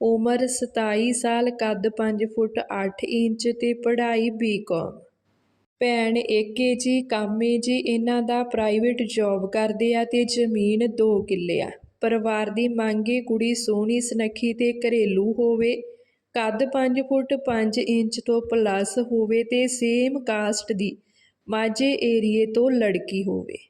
ਉਮਰ 27 ਸਾਲ, ਕੱਦ 5 ਫੁੱਟ 8 ਇੰਚ ਤੇ ਪੜ੍ਹਾਈ ਬੀਕਾਮ ਭੈਣ ਏਕੇ ਜੀ, ਕਾਮੇ ਜੀ, ਇਹਨਾਂ ਦਾ ਪ੍ਰਾਈਵੇਟ ਜੌਬ ਕਰਦੇ ਆ ਤੇ ਜ਼ਮੀਨ 2 ਕਿੱਲੇ ਆ। ਪਰਿਵਾਰ ਦੀ ਮੰਗੇ ਕੁੜੀ ਸੋਹਣੀ, ਸੁਨੱਖੀ ਤੇ ਘਰੇਲੂ ਹੋਵੇ। ਕੱਦ 5 ਫੁੱਟ 5 ਇੰਚ ਤੋਂ ਪਲੱਸ ਹੋਵੇ ਤੇ ਸੇਮ ਕਾਸਟ ਦੀ ਮਾਝੇ ਏਰੀਏ ਤੋਂ ਲੜਕੀ ਹੋਵੇ।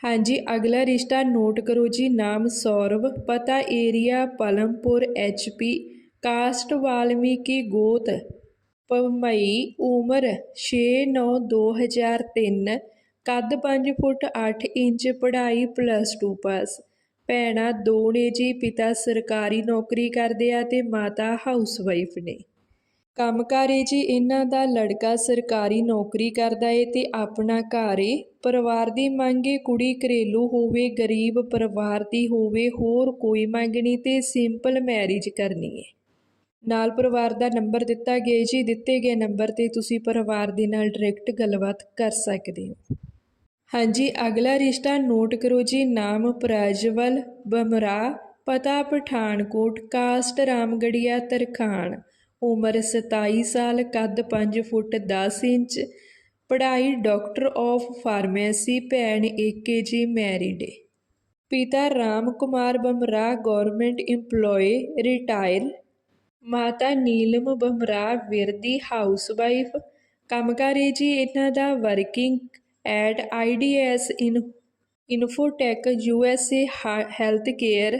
ਹਾਂਜੀ, ਅਗਲਾ ਰਿਸ਼ਤਾ ਨੋਟ ਕਰੋ ਜੀ, ਨਾਮ ਸੌਰਵ, ਪਤਾ area Palampur HP caste Valmiki ਗੋਤ ਪਮਈ ਉਮਰ 6/9/2003 ਕੱਦ 5 ਫੁੱਟ 8 ਇੰਚ, ਪੜ੍ਹਾਈ ਪਲੱਸ 2 ਪਾਸ ਭੈਣਾਂ ਦੋ ਨੇ ਜੀ ਪਿਤਾ ਸਰਕਾਰੀ ਨੌਕਰੀ ਕਰਦੇ ਆ ਤੇ ਮਾਤਾ ਹਾਊਸਵਾਈਫ ਨੇ। ਕੰਮਕਾਰ ਏ ਜੀ, ਇਹਨਾਂ ਦਾ ਲੜਕਾ ਸਰਕਾਰੀ ਨੌਕਰੀ ਕਰਦਾ ਏ ਤੇ ਆਪਣਾ ਘਰ ਏ। ਪਰਿਵਾਰ ਦੀ ਮੰਗ ਏ, ਕੁੜੀ ਘਰੇਲੂ ਹੋਵੇ, ਗਰੀਬ ਪਰਿਵਾਰ ਦੀ ਹੋਵੇ, ਹੋਰ ਕੋਈ ਮੰਗ ਨਹੀਂ ਤੇ ਸਿੰਪਲ ਮੈਰਿਜ ਕਰਨੀ ਏ। ਨਾਲ ਪਰਿਵਾਰ ਦਾ ਨੰਬਰ ਦਿੱਤਾ ਗਿਆ ਜੀ, ਦਿੱਤੇ ਗਏ ਨੰਬਰ ਤੇ ਤੁਸੀਂ ਪਰਿਵਾਰ ਦੇ ਨਾਲ ਡਾਇਰੈਕਟ ਗੱਲਬਾਤ ਕਰ ਸਕਦੇ ਹੋ। ਹਾਂਜੀ, ਅਗਲਾ ਰਿਸ਼ਤਾ ਨੋਟ ਕਰੋ ਜੀ, ਨਾਮ ਪ੍ਰਾਜਵਲ ਬਮਰਾ ਪਤਾ ਪਠਾਨਕੋਟ, ਕਾਸਟ ਰਾਮਗੜੀਆ ਤਰਖਾਣ। ਉਮਰ 27 ਸਾਲ, ਕੱਦ 5 ਫੁੱਟ 10 ਇੰਚ, ਪੜ੍ਹਾਈ ਡਾਕਟਰ ਆਫ ਫਾਰਮੇਸੀ, ਭੈਣ ਏਕੇ ਜੀ ਮੈਰਿਡ। ਏ ਪਿਤਾ Ram Kumar Bamra government EMPLOYE retire. ਮਾਤਾ ਨੀਲਮ ਬਮਰਾ ਵਿਰਦੀ ਹਾਊਸਵਾਈਫ। ਕੰਮਕਾਰੀ ਜੀ ਇਹਨਾਂ ਦਾ working at IDS in, Infotech USA health care.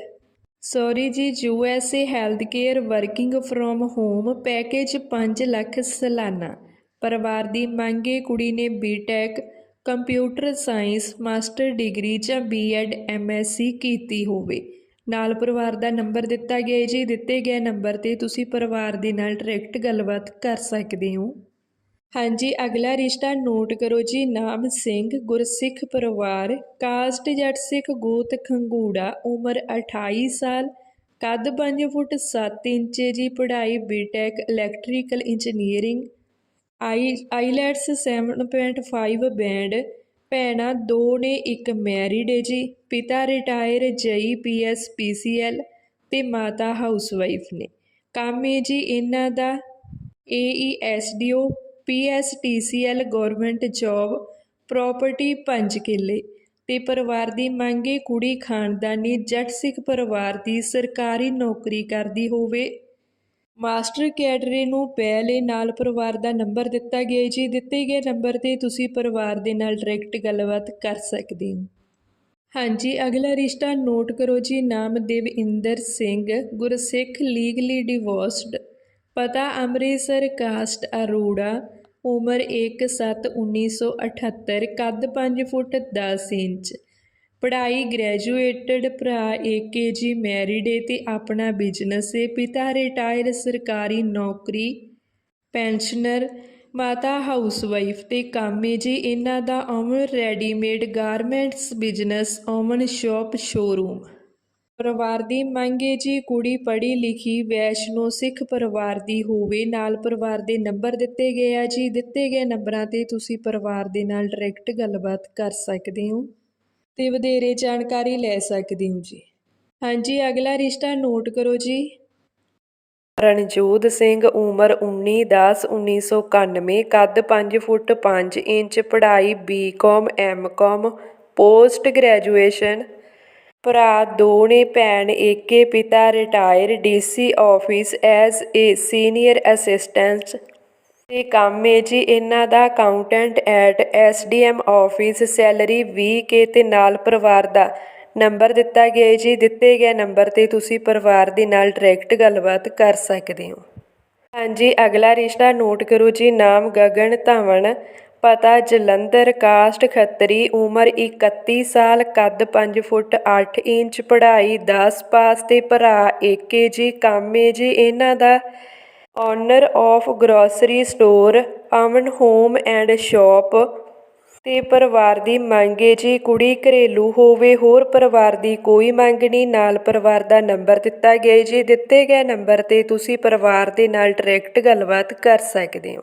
Sorry ਜੀ, U S A health care working from home package 5 lakh ਸਾਲਾਨਾ। ਪਰਿਵਾਰ ਦੀ ਮੰਗੇ ਕੁੜੀ ਨੇ BTech, computer science, master degree ਜਾਂ ਬੀਐਡ ਐਮਐਸਸੀ ਕੀਤੀ ਹੋਵੇ। ਨਾਲ ਪਰਿਵਾਰ ਦਾ ਨੰਬਰ ਦਿੱਤਾ ਗਿਆ ਹੈ ਜੀ। ਦਿੱਤੇ ਗਏ ਨੰਬਰ ਤੇ ਤੁਸੀਂ ਪਰਿਵਾਰ ਦੇ ਨਾਲ ਡਾਇਰੈਕਟ ਗੱਲਬਾਤ ਕਰ ਸਕਦੇ ਹੋ। ਹਾਂਜੀ, ਅਗਲਾ ਰਿਸ਼ਤਾ ਨੋਟ ਕਰੋ ਜੀ। ਨਾਮ ਸਿੰਘ, ਗੁਰਸਿੱਖ ਪਰਿਵਾਰ, ਕਾਸਟ ਜੱਟ ਸਿੱਖ ਗੋਤ ਖੰਗੂੜਾ, ਉਮਰ 28 ਸਾਲ, ਕੱਦ 5 ਫੁੱਟ 7 ਇੰਚ ਜੀ, ਪੜ੍ਹਾਈ BTech electrical engineering I, IELTS 7.5 band ਭੈਣਾਂ ਦੋ ਨੇ, ਇੱਕ ਮੈਰਿਡ ਹੈ ਜੀ। ਪਿਤਾ ਰਿਟਾਇਰ ਜਈ ਪੀਐਸ ਪੀਸੀਐਲ ਤੇ ਮਾਤਾ ਹਾਊਸਵਾਈਫ ਨੇ। ਕੰਮ ਹੈ ਜੀ ਇਹਨਾਂ ਦਾ AESDO PSTCL government job, property 5 ਕਿੱਲੇ ਤੇ ਪਰਿਵਾਰ ਦੀ ਮੰਗੇ ਕੁੜੀ ਖਾਨਦਾਨੀ ਜੱਟ ਸਿੱਖ ਪਰਿਵਾਰ ਦੀ ਸਰਕਾਰੀ ਨੌਕਰੀ ਕਰਦੀ ਹੋਵੇ। ਮਾਸਟਰ ਕੈਡਰੇ ਨੂੰ ਪਹਿਲੇ ਨਾਲ ਪਰਿਵਾਰ ਦਾ ਨੰਬਰ ਦਿੱਤਾ ਗਿਆ ਜੀ। ਦਿੱਤੇ ਗਏ ਨੰਬਰ ਤੇ ਤੁਸੀਂ ਪਰਿਵਾਰ ਦੇ ਨਾਲ ਡਾਇਰੈਕਟ ਗੱਲਬਾਤ ਕਰ ਸਕਦੇ ਹੋ। ਹਾਂਜੀ, ਅਗਲਾ ਰਿਸ਼ਤਾ ਨੋਟ ਕਰੋ ਜੀ। ਨਾਮ ਦੇਵਿੰਦਰ ਸਿੰਘ, ਗੁਰਸਿੱਖ, ਲੀਗਲੀ ਡਿਵੋਰਸਡ, ਪਤਾ ਅੰਮ੍ਰਿਤਸਰ, ਕਾਸਟ ਅਰੋੜਾ ਉਮਰ 1/7/1978 ਕੱਦ 5 ਫੁੱਟ 10 ਇੰਚ। ਪੜ੍ਹਾਈ ਗ੍ਰੈਜੂਏਟਡ ਭਰਾ ਏਕੇ ਜੀ ਮੈਰਿਡ ਏ ਤੇ ਆਪਣਾ ਬਿਜ਼ਨਸ ਏ। ਪਿਤਾ ਰਿਟਾਇਰ ਸਰਕਾਰੀ ਨੌਕਰੀ, ਪੈਨਸ਼ਨਰ, ਮਾਤਾ ਹਾਊਸਵਾਈਫ ਤੇ ਕੰਮ ਏ ਜੀ। ਇਹਨਾਂ ਦਾ Aman readymade garments business Aman shop showroom. ਪਰਿਵਾਰ ਦੀ ਮੰਗ ਏ ਜੀ, ਕੁੜੀ ਪੜ੍ਹੀ ਲਿਖੀ ਵੈਸ਼ਨੋ ਸਿੱਖ ਪਰਿਵਾਰ ਦੀ ਹੋਵੇ। ਨਾਲ ਪਰਿਵਾਰ ਦੇ ਨੰਬਰ ਦਿੱਤੇ ਗਏ ਆ ਜੀ। ਦਿੱਤੇ ਗਏ ਨੰਬਰਾਂ ਤੇ ਤੁਸੀਂ ਪਰਿਵਾਰ ਦੇ ਨਾਲ ਡਾਇਰੈਕਟ ਗੱਲਬਾਤ ਕਰ ਸਕਦੇ ਹੋ ਤੇ ਵਧੇਰੇ ਜਾਣਕਾਰੀ ਲੈ ਸਕਦੇ ਹੋ ਜੀ। ਹਾਂਜੀ, ਅਗਲਾ ਰਿਸ਼ਤਾ ਨੋਟ ਕਰੋ ਜੀ। ਰਣਜੋਤ ਸਿੰਘ, ਉਮਰ 19/10/1991 ਕੱਦ 5 ਫੁੱਟ 5 ਇੰਚ, ਪੜ੍ਹਾਈ ਬੀਕਾਮ ਐਮਕਾਮ ਪੋਸਟ ਗ੍ਰੈਜੂਏਸ਼ਨ ਭਰਾ ਦੋਨੇ ਭੈਣ, ਏਕੇ ਪਿਤਾ retire DC office, as a senior assistant. ਤੇ ਕੰਮ ਏ ਜੀ ਇਹਨਾਂ ਦਾ accountant at SDM office, salary 20k ਤੇ ਨਾਲ ਪਰਿਵਾਰ ਦਾ ਨੰਬਰ ਦਿੱਤਾ ਗਿਆ ਹੈ ਜੀ। ਦਿੱਤੇ ਗਏ ਨੰਬਰ ਤੇ ਤੁਸੀਂ ਪਰਿਵਾਰ ਦੇ ਨਾਲ ਡਾਇਰੈਕਟ ਗੱਲਬਾਤ ਕਰ ਸਕਦੇ ਹੋ। ਹਾਂਜੀ, ਅਗਲਾ ਰਿਸ਼ਤਾ ਨੋਟ ਕਰੋ ਜੀ। ਨਾਮ ਗਗਨ ਧਵਨ। ਪਤਾ ਜਲੰਧਰ ਕਾਸਟ ਖੱਤਰੀ ਉਮਰ 31 ਸਾਲ, ਕੱਦ 5 ਫੁੱਟ 8 ਇੰਚ, ਪੜ੍ਹਾਈ 10 ਪਾਸ ਤੇ ਭਰਾ 1 ਏ ਜੀ, ਕੰਮ ਏ ਜੀ। ਇਹਨਾਂ ਦਾ owner of grocery store Aman home and shop ਤੇ ਪਰਿਵਾਰ ਦੀ ਮੰਗ ਏ ਜੀ। ਕੁੜੀ ਘਰੇਲੂ ਹੋਵੇ, ਹੋਰ ਪਰਿਵਾਰ ਦੀ ਕੋਈ ਮੰਗ ਨਹੀਂ। ਨਾਲ ਪਰਿਵਾਰ ਦਾ ਨੰਬਰ ਦਿੱਤਾ ਗਿਆ ਏ ਜੀ। ਦਿੱਤੇ ਗਏ ਨੰਬਰ ਤੇ ਤੁਸੀਂ ਪਰਿਵਾਰ ਦੇ ਨਾਲ ਡਾਇਰੈਕਟ ਗੱਲਬਾਤ ਕਰ ਸਕਦੇ ਹੋ।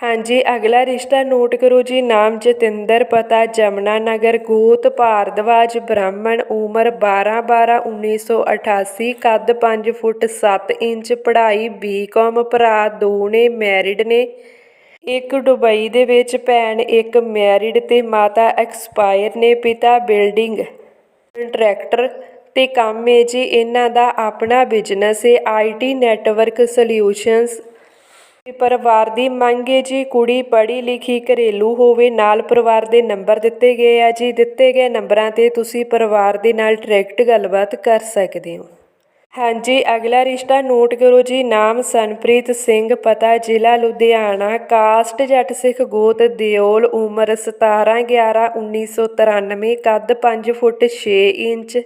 ਹਾਂਜੀ, ਅਗਲਾ ਰਿਸ਼ਤਾ ਨੋਟ ਕਰੋ ਜੀ। ਨਾਮ ਜਤਿੰਦਰ, ਪਤਾ ਜਮਨਾ ਨਗਰ, ਗੋਤ, ਭਾਰਦਵਾਜ, ਬ੍ਰਾਹਮਣ, ਉਮਰ 12 12 1988 ਕੱਦ 5 ਫੁੱਟ 7 ਇੰਚ, ਪੜ੍ਹਾਈ ਬੀਕਾਮ ਭਰਾ ਦੋ ਨੇ ਮੈਰਿਡ ਨੇ। ਇੱਕ ਦੁਬਈ ਦੇ ਵਿੱਚ ਭੈਣ, ਇੱਕ ਮੈਰਿਡ ਤੇ ਮਾਤਾ ਐਕਸਪਾਇਰ ਨੇ, ਪਿਤਾ ਬਿਲਡਿੰਗ ਕੰਟਰੈਕਟਰ ਤੇ ਕੰਮ ਹੈ ਜੀ, ਇਹਨਾਂ ਦਾ ਆਪਣਾ ਬਿਜ਼ਨਸ ਹੈ ਆਈਟੀ ਨੈਟਵਰਕ ਸੋਲਿਊਸ਼ਨਸ ਤੇ ਪਰਿਵਾਰ ਦੀ ਮੰਗ ਹੈ ਜੀ, ਕੁੜੀ ਪੜ੍ਹੀ ਲਿਖੀ ਘਰੇਲੂ ਹੋਵੇ, ਨਾਲ ਪਰਿਵਾਰ ਦੇ ਨੰਬਰ ਦਿੱਤੇ ਗਏ ਆ ਜੀ। ਦਿੱਤੇ ਗਏ ਨੰਬਰਾਂ ਤੇ ਤੁਸੀਂ ਪਰਿਵਾਰ ਦੇ ਨਾਲ ਡਾਇਰੈਕਟ ਗੱਲਬਾਤ ਕਰ ਸਕਦੇ ਹੋ। ਹਾਂਜੀ, ਅਗਲਾ ਰਿਸ਼ਤਾ ਨੋਟ ਕਰੋ ਜੀ। ਨਾਮ ਸਨਪ੍ਰੀਤ ਸਿੰਘ, ਪਤਾ ਜ਼ਿਲ੍ਹਾ ਲੁਧਿਆਣਾ, ਕਾਸਟ ਜੱਟ ਸਿੱਖ ਗੋਤ, ਦਿਓਲ ਉਮਰ 17 11 1993 ਕੱਦ 5 ਫੁੱਟ 6 ਇੰਚ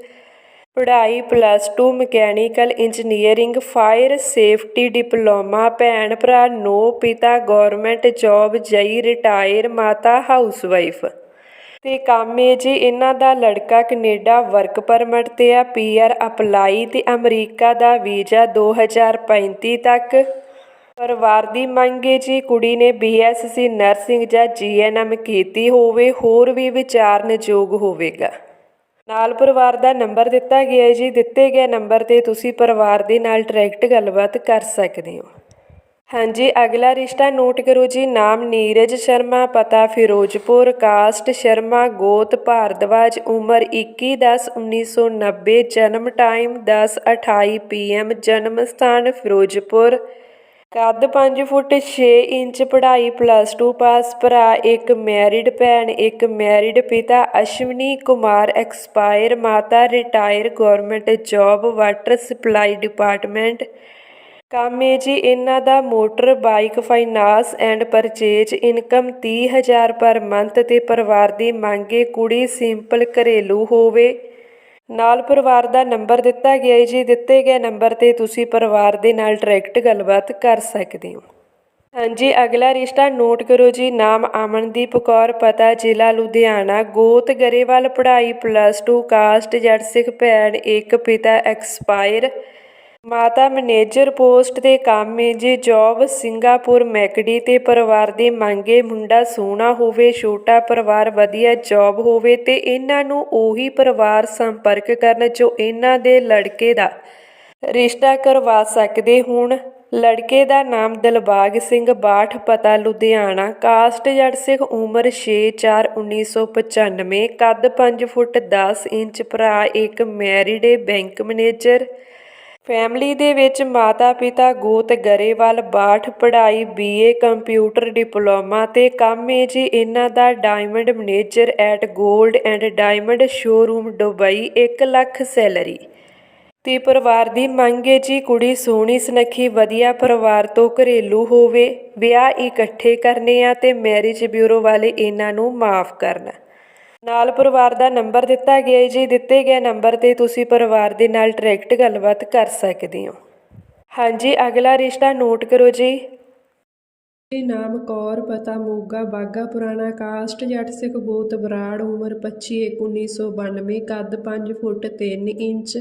ਪੜ੍ਹਾਈ plus two mechanical engineering fire safety diploma ਭੈਣ ਭਰਾ, ਨੋ ਪਿਤਾ ਗਵਰਨਮੈਂਟ ਜੌਬ ਜਈ ਰਿਟਾਇਰ ਮਾਤਾ ਹਾਊਸਵਾਈਫ ਤੇ ਕੰਮ ਏ ਜੀ, ਇਹਨਾਂ ਦਾ ਲੜਕਾ ਕੈਨੇਡਾ ਵਰਕ ਪਰਮਿਟ ਤੇ ਆ ਪੀਆਰ ਅਪਲਾਈ ਤੇ ਅਮਰੀਕਾ ਦਾ ਵੀਜ਼ਾ 2035 ਤੱਕ। ਪਰਿਵਾਰ ਦੀ ਮੰਗ ਏ ਜੀ, ਕੁੜੀ ਨੇ ਬੀਐਸਸੀ ਨਰਸਿੰਗ ਜਾਂ ਜੀਐਨਐਮ ਕੀਤੀ ਹੋਵੇ, ਹੋਰ ਵੀ ਵਿਚਾਰਨਯੋਗ ਹੋਵੇਗਾ। ਨਾਲ ਪਰਿਵਾਰ ਦਾ ਨੰਬਰ ਦਿੱਤਾ ਗਿਆ ਹੈ ਜੀ। ਦਿੱਤੇ ਗਏ ਨੰਬਰ ਤੇ ਤੁਸੀਂ ਪਰਿਵਾਰ ਦੇ ਨਾਲ ਡਾਇਰੈਕਟ ਗੱਲਬਾਤ ਕਰ ਸਕਦੇ ਹੋ। ਹਾਂਜੀ, ਅਗਲਾ ਰਿਸ਼ਤਾ ਨੋਟ ਕਰੋ ਜੀ। ਨਾਮ ਨੀਰਜ ਸ਼ਰਮਾ, ਪਤਾ ਫਿਰੋਜ਼ਪੁਰ, ਕਾਸਟ ਸ਼ਰਮਾ, ਗੋਤ ਭਾਰਦਵਾਜ, ਉਮਰ 21/10/1990 ਜਨਮ ਟਾਈਮ 10:28 ਪੀਐਮ ਜਨਮ ਸਥਾਨ ਫਿਰੋਜ਼ਪੁਰ। ਕੱਦ 5 ਫੁੱਟ 6 ਇੰਚ, ਪੜ੍ਹਾਈ ਪਲੱਸ 2 ਪਾਸ ਭਰਾ, ਇੱਕ ਮੈਰਿਡ ਭੈਣ, ਇੱਕ ਮੈਰਿਡ ਪਿਤਾ, ਅਸ਼ਵਨੀ ਕੁਮਾਰ ਐਕਸਪਾਇਰ ਮਾਤਾ retire government job water supply department ਕੰਮ ਏ ਜੀ, ਇਹਨਾਂ ਦਾ motor bike finance and purchase income 30000 per month ਤੇ ਪਰਿਵਾਰ ਦੀ ਮੰਗੇ ਕੁੜੀ ਸਿੰਪਲ ਘਰੇਲੂ ਹੋਵੇ। ਨਾਲ ਪਰਿਵਾਰ ਦਾ ਨੰਬਰ ਦਿੱਤਾ ਗਿਆ ਹੈ ਜੀ। ਦਿੱਤੇ ਗਏ ਨੰਬਰ ਤੇ ਤੁਸੀਂ ਪਰਿਵਾਰ ਦੇ ਨਾਲ ਡਾਇਰੈਕਟ ਗੱਲਬਾਤ ਕਰ ਸਕਦੇ ਹੋ। ਹਾਂਜੀ, ਅਗਲਾ ਰਿਸ਼ਤਾ ਨੋਟ ਕਰੋ ਜੀ। ਨਾਮ ਅਮਨਦੀਪ ਕੌਰ, ਪਤਾ ਜ਼ਿਲ੍ਹਾ ਲੁਧਿਆਣਾ। ਗੋਤ ਗਰੇਵਾਲ, ਪੜ੍ਹਾਈ ਪਲੱਸ 2 ਕਾਸਟ ਜੱਟ ਸਿੱਖ ਭੈਣ, ਇੱਕ ਪਿਤਾ ਐਕਸਪਾਇਰ ਮਾਤਾ ਮੈਨੇਜਰ ਪੋਸਟ ਤੇ ਕੰਮ ਏ ਜੇ ਜੌਬ ਸਿੰਗਾਪੁਰ ਮੈਕਡੀ ਤੇ ਪਰਿਵਾਰ ਦੀ ਮੰਗੇ ਮੁੰਡਾ ਸੋਹਣਾ ਹੋਵੇ, ਛੋਟਾ ਪਰਿਵਾਰ ਵਧੀਆ ਜੌਬ ਹੋਵੇ ਤੇ ਇਹਨਾਂ ਨੂੰ ਉਹੀ ਪਰਿਵਾਰ ਸੰਪਰਕ ਕਰਨ ਜੋ ਇਹਨਾਂ ਦੇ ਲੜਕੇ ਦਾ ਰਿਸ਼ਤਾ ਕਰਵਾ ਸਕਦੇ ਹੋਣ। ਲੜਕੇ ਦਾ ਨਾਮ ਦਿਲਬਾਗ ਸਿੰਘ ਬਾਠ ਪਤਾ, ਲੁਧਿਆਣਾ। ਕਾਸਟ ਜੱਟ ਸਿੰਘ ਉਮਰ 6/4/1995 ਕੱਦ 5 ਫੁੱਟ 10 ਇੰਚ, ਭਰਾ ਇੱਕ ਮੈਰਿਡ ਬੈਂਕ ਮੈਨੇਜਰ। ਫੈਮਿਲੀ ਦੇ ਵਿੱਚ ਮਾਤਾ ਪਿਤਾ ਗੋਤ ਗਰੇਵਾਲ, ਬਾਠ ਪੜ੍ਹਾਈ, ਬੀਏ ਕੰਪਿਊਟਰ ਡਿਪਲੋਮਾ ਤੇ ਕੰਮ ਏ ਜੀ। ਇਹਨਾਂ ਦਾ ਡਾਇਮੰਡ ਮੈਨੇਜਰ ਐਟ 골ਡ and diamond showroom Dubai 1 lakh salary. ਤੇ ਪਰਿਵਾਰ ਦੀ ਮੰਗ ਏ ਜੀ, ਕੁੜੀ ਸੋਹਣੀ ਸੁਨੱਖੀ, ਵਧੀਆ ਪਰਿਵਾਰ ਤੋਂ ਘਰੇਲੂ ਹੋਵੇ, ਵਿਆਹ ਇਕੱਠੇ ਕਰਨੇ ਆ ਤੇ ਮੈਰਿਜ ਬਿਊਰੋ ਵਾਲੇ ਇਹਨਾਂ ਨੂੰ ਮਾਫ ਕਰਨਾ। ਨਾਲ ਪਰਿਵਾਰ ਦਾ ਨੰਬਰ ਦਿੱਤਾ ਗਿਆ ਹੈ ਜੀ। ਦਿੱਤੇ ਗਏ ਨੰਬਰ ਤੇ ਤੁਸੀਂ ਪਰਿਵਾਰ ਦੇ ਨਾਲ ਡਾਇਰੈਕਟ ਗੱਲਬਾਤ ਕਰ ਸਕਦੇ ਹੋ। ਹਾਂਜੀ, ਅਗਲਾ ਰਿਸ਼ਤਾ ਨੋਟ ਕਰੋ ਜੀ। ਨਾਮ ਕੌਰ, ਪਤਾ ਮੋਗਾ ਬਾਗਾ ਪੁਰਾਣਾ ਕਾਸਟ, ਜੱਟ ਸਿੱਖ ਗੋਤ ਬਰਾੜ, ਉਮਰ 25 1992 ਕੱਦ 5 ਫੁੱਟ 3 ਇੰਚ।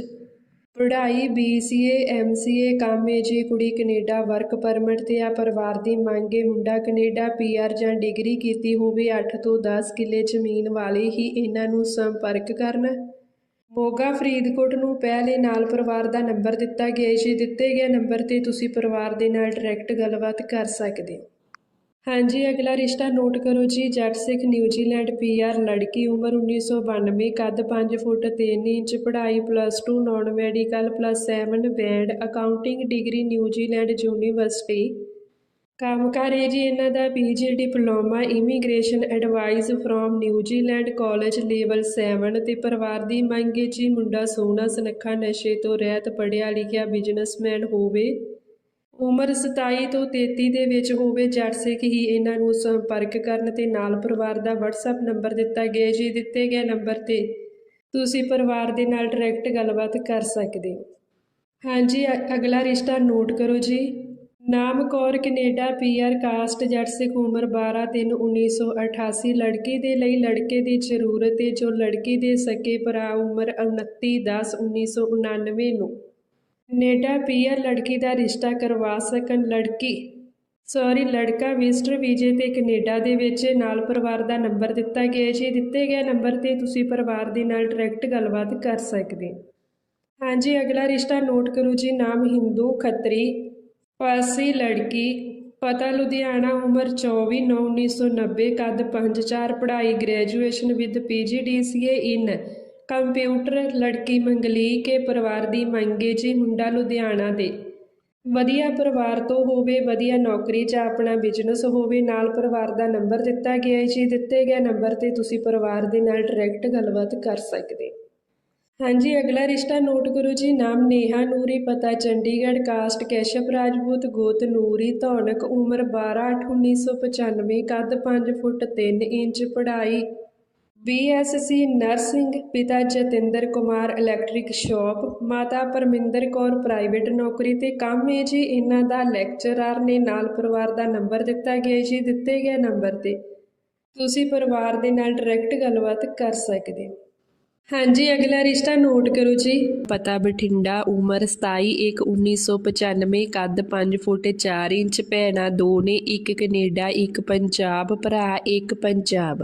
ਪੜ੍ਹਾਈ B C A M C A ਜੀ ਕੁੜੀ ਕੈਨੇਡਾ ਵਰਕ ਪਰਮਿਟ ਤੇ ਆ ਪਰਿਵਾਰ ਦੀ ਮੰਗ ਏ ਮੁੰਡਾ ਕੈਨੇਡਾ ਆਰ ਜਾਂ ਡਿਗਰੀ ਕੀਤੀ ਹੋਵੇ 8 ਤੋਂ 10 ਕਿੱਲੇ ਜ਼ਮੀਨ ਵਾਲੇ ਹੀ ਇਹਨਾਂ ਨੂੰ ਸੰਪਰਕ ਕਰਨ। ਮੋਗਾ ਫਰੀਦਕੋਟ ਨੂੰ ਪਹਿਲੇ ਨਾਲ ਪਰਿਵਾਰ ਦਾ ਨੰਬਰ ਦਿੱਤਾ ਗਿਆ ਹੈ ਜੀ ਦਿੱਤੇ ਗਏ ਨੰਬਰ ਤੇ ਤੁਸੀਂ ਪਰਿਵਾਰ ਦੇ ਨਾਲ ਡਾਇਰੈਕਟ ਗੱਲਬਾਤ ਕਰ ਸਕਦੇ ਹੋ। ਹਾਂਜੀ, ਅਗਲਾ ਰਿਸ਼ਤਾ ਨੋਟ ਕਰੋ ਜੀ। ਜੱਟ ਸਿੱਖ ਨਿਊਜ਼ੀਲੈਂਡ ਪੀਆਰ ਲੜਕੀ ਉਮਰ 1992 ਕੱਦ 5 ਫੁੱਟ 3 ਇੰਚ, ਪੜ੍ਹਾਈ plus 2 non medical plus 7 band accounting degree New Zealand university. ਕੰਮ ਕਰ ਹੈ ਜੀ ਇਹਨਾਂ ਦਾ PG diploma, immigration advice from New Zealand college level 7 ਤੇ ਪਰਿਵਾਰ ਦੀ ਮੰਗ ਹੈ ਜੀ, ਮੁੰਡਾ ਸੋਹਣਾ, ਸੁਨੱਖਾ, ਨਸ਼ੇ ਤੋਂ ਰਹਿਤ, ਪੜ੍ਹਿਆ ਲਿਖਿਆ ਬਿਜ਼ਨਸਮੈਨ ਹੋਵੇ। ਉਮਰ 27 ਤੋਂ 33 ਦੇ ਵਿੱਚ ਹੋਵੇ, ਜੱਟ ਸਿੱਖ ਹੀ ਇਹਨਾਂ ਨੂੰ ਸੰਪਰਕ ਕਰਨ ਤੇ ਨਾਲ ਪਰਿਵਾਰ ਦਾ WhatsApp ਨੰਬਰ ਦਿੱਤਾ ਗਿਆ ਜੀ। ਦਿੱਤੇ ਗਏ ਨੰਬਰ ਤੇ ਤੁਸੀਂ ਪਰਿਵਾਰ ਦੇ ਨਾਲ ਡਾਇਰੈਕਟ ਗੱਲਬਾਤ ਕਰ ਸਕਦੇ ਹੋ। ਹਾਂਜੀ ਅਗਲਾ ਰਿਸ਼ਤਾ ਨੋਟ ਕਰੋ ਜੀ। ਨਾਮ ਕੌਰ, ਕੈਨੇਡਾ ਪੀਆਰ ਕਾਸਟ ਜੱਟ ਸਿੱਖ ਉਮਰ 12 3 1988 ਲੜਕੀ ਦੇ ਲਈ ਲੜਕੇ ਦੀ ਜ਼ਰੂਰਤ ਹੈ ਜੋ ਲੜਕੀ ਦੇ ਸਕੇ ਭਰਾ ਉਮਰ 29 10 1999 ਨੂੰ। ਕੈਨੇਡਾ ਪੀਆਰ ਲੜਕੀ ਦਾ ਰਿਸ਼ਤਾ ਕਰਵਾ ਸਕਣ ਲੜਕੀ। ਸੌਰੀ, ਲੜਕਾ ਵਿਜ਼ਟਰ ਵੀਜ਼ੇ ਤੇ ਕੈਨੇਡਾ ਦੇ ਵਿੱਚ ਨਾਲ ਪਰਿਵਾਰ ਦਾ ਨੰਬਰ ਦਿੱਤਾ ਗਿਆ ਜੀ ਦਿੱਤੇ ਗਏ ਨੰਬਰ ਤੇ ਤੁਸੀਂ ਪਰਿਵਾਰ ਦੇ ਨਾਲ ਡਾਇਰੈਕਟ ਗੱਲਬਾਤ ਕਰ ਸਕਦੇ। ਹਾਂਜੀ, ਅਗਲਾ ਰਿਸ਼ਤਾ ਨੋਟ ਕਰੋ ਜੀ, ਨਾਮ ਹਿੰਦੂ ਖੱਤਰੀ। ਪਾਸੀ ਲੜਕੀ, ਪਤਾ ਲੁਧਿਆਣਾ, ਉਮਰ 24 9 1990 ਕੱਦ 5-4 ਪੜ੍ਹਾਈ, graduation with PGDCA in. Computer ਲੜਕੀ ਮੰਗਲੀ ਕੇ ਪਰਿਵਾਰ ਦੀ ਮੰਗੇ ਜੀ ਮੁੰਡਾ ਲੁਧਿਆਣਾ ਦੇ। ਵਧੀਆ ਪਰਿਵਾਰ ਤੋਂ ਹੋਵੇ, ਵਧੀਆ ਨੌਕਰੀ 'ਚ ਆਪਣਾ ਬਿਜ਼ਨਸ ਹੋਵੇ, ਨਾਲ ਪਰਿਵਾਰ ਦਾ ਨੰਬਰ ਦਿੱਤਾ ਗਿਆ ਹੈ ਜੀ। ਦਿੱਤੇ ਗਏ ਨੰਬਰ ਤੇ ਤੁਸੀਂ ਪਰਿਵਾਰ ਦੇ ਨਾਲ ਡਾਇਰੈਕਟ ਗੱਲਬਾਤ ਕਰ ਸਕਦੇ। ਹਾਂਜੀ, ਅਗਲਾ ਰਿਸ਼ਤਾ ਨੋਟ ਕਰੋ ਜੀ। ਨਾਮ ਨੇਹਾ ਨੂਰੀ, ਪਤਾ ਚੰਡੀਗੜ੍ਹ, ਕਾਸਟ ਕੈਸ਼ਪ ਰਾਜਪੂਤ, ਗੋਤ ਨੂਰੀ, ਧੌਣਕ, ਉਮਰ 12 8 1995 ਕੱਦ 5 ਫੁੱਟ 3 ਇੰਚ, ਪੜ੍ਹਾਈ ਬੀਐਸਸੀ ਨਰਸਿੰਗ ਪਿਤਾ ਜਤਿੰਦਰ ਕੁਮਾਰ ਇਲੈਕਟ੍ਰਿਕ ਸ਼ਾਪ ਮਾਤਾ ਪਰਮਿੰਦਰ ਕੌਰ ਪ੍ਰਾਈਵੇਟ ਨੌਕਰੀ ਤੇ ਕੰਮ ਹੈ ਜੀ। ਇਹਨਾਂ ਦਾ ਲੈਕਚਰਰ ਨੇ ਨਾਲ ਪਰਿਵਾਰ ਦਾ ਨੰਬਰ ਦਿੱਤਾ ਗਿਆ ਜੀ, ਦਿੱਤੇ ਗਏ ਨੰਬਰ ਤੇ। ਤੁਸੀਂ ਪਰਿਵਾਰ ਦੇ ਨਾਲ ਡਾਇਰੈਕਟ ਗੱਲਬਾਤ ਕਰ ਸਕਦੇ ਹੋ। ਹਾਂਜੀ, ਅਗਲਾ ਰਿਸ਼ਤਾ ਨੋਟ ਕਰੋ ਜੀ। ਪਤਾ ਬਠਿੰਡਾ, ਉਮਰ 27 1 1995 ਕੱਦ 5 ਫੁੱਟ 4 ਇੰਚ, ਭੈਣਾਂ ਦੋ ਨੇ, ਇੱਕ ਕੈਨੇਡਾ, ਇੱਕ ਪੰਜਾਬ, ਭਰਾ ਇੱਕ ਪੰਜਾਬ।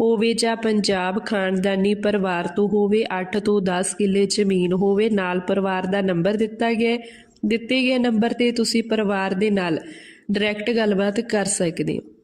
ਹੋਵੇ ਜਾਂ ਪੰਜਾਬ ਖਾਨਦਾਨੀ ਪਰਿਵਾਰ ਤੋਂ ਹੋਵੇ 8 ਤੋਂ 10 ਕਿੱਲੇ ਜ਼ਮੀਨ ਹੋਵੇ, ਨਾਲ ਪਰਿਵਾਰ ਦਾ ਨੰਬਰ ਦਿੱਤਾ ਗਿਆ ਦਿੱਤੇ ਗਏ ਨੰਬਰ ਤੇ ਤੁਸੀਂ ਪਰਿਵਾਰ ਦੇ ਨਾਲ ਡਾਇਰੈਕਟ ਗੱਲਬਾਤ ਕਰ ਸਕਦੇ ਹੋ।